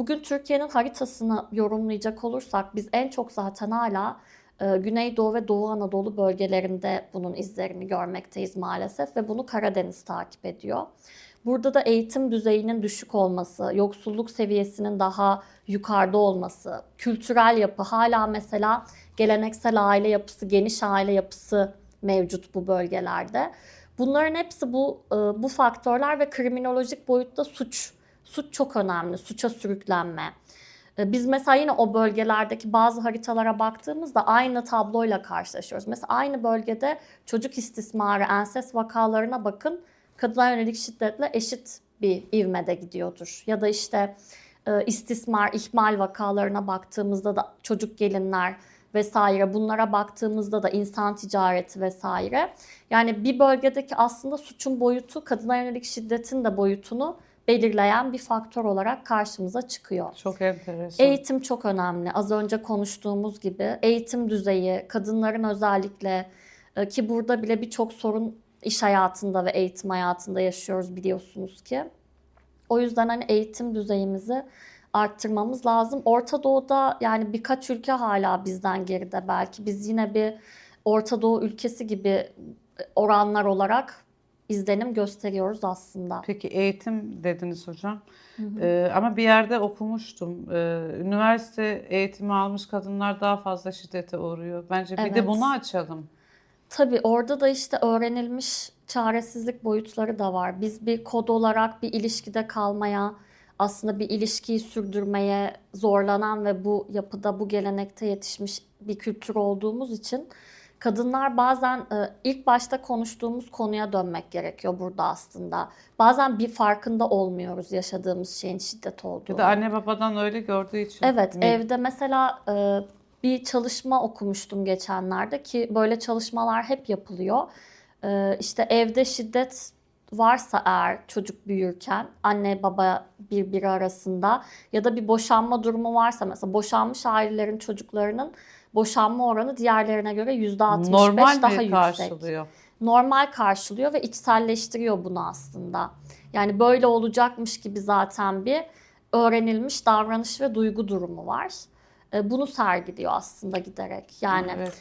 Bugün Türkiye'nin haritasını yorumlayacak olursak biz en çok zaten hala e, Güneydoğu ve Doğu Anadolu bölgelerinde bunun izlerini görmekteyiz maalesef ve bunu Karadeniz takip ediyor. Burada da eğitim düzeyinin düşük olması, yoksulluk seviyesinin daha yukarıda olması, kültürel yapı hala mesela geleneksel aile yapısı, geniş aile yapısı mevcut bu bölgelerde. Bunların hepsi bu e, bu faktörler ve kriminolojik boyutta suç suç çok önemli. Suça sürüklenme. E, Biz mesela yine o bölgelerdeki bazı haritalara baktığımızda aynı tabloyla karşılaşıyoruz. Mesela aynı bölgede çocuk istismarı, enses vakalarına bakın. Kadına yönelik şiddetle eşit bir ivmede gidiyordur. Ya da işte e, istismar, ihmal vakalarına baktığımızda da çocuk gelinler vesaire bunlara baktığımızda da insan ticareti vesaire. Yani bir bölgedeki aslında suçun boyutu kadına yönelik şiddetin de boyutunu belirleyen bir faktör olarak karşımıza çıkıyor. Çok enteresan. Eğitim çok önemli. Az önce konuştuğumuz gibi eğitim düzeyi, kadınların özellikle e, ki burada bile birçok sorun iş hayatında ve eğitim hayatında yaşıyoruz biliyorsunuz ki. O yüzden hani eğitim düzeyimizi arttırmamız lazım. Orta Doğu'da yani birkaç ülke hala bizden geride belki. Biz yine bir Orta Doğu ülkesi gibi oranlar olarak izlenim gösteriyoruz aslında. Peki eğitim dediniz hocam. Ee, ama bir yerde okumuştum. Ee, üniversite eğitimi almış kadınlar daha fazla şiddete uğruyor. Bence bir de Evet. bunu açalım. Tabii orada da işte öğrenilmiş çaresizlik boyutları da var. Biz bir kod olarak bir ilişkide kalmaya, aslında bir ilişkiyi sürdürmeye zorlanan ve bu yapıda, bu gelenekte yetişmiş bir kültür olduğumuz için kadınlar bazen e, ilk başta konuştuğumuz konuya dönmek gerekiyor burada aslında. Bazen bir farkında olmuyoruz yaşadığımız şeyin şiddet olduğunu. Ya da anne babadan öyle gördüğü için. Evet, mi? evde mesela e, bir çalışma okumuştum geçenlerde ki böyle çalışmalar hep yapılıyor. E, işte evde şiddet varsa eğer çocuk büyürken anne baba birbiri arasında ya da bir boşanma durumu varsa mesela boşanmış ailelerin çocuklarının boşanma oranı diğerlerine göre %65 Normal daha yüksek karşılıyor? normal karşılıyor ve içselleştiriyor bunu aslında. Yani böyle olacakmış gibi zaten bir öğrenilmiş davranış ve duygu durumu var. E, Bunu sergiliyor aslında giderek. Yani Evet.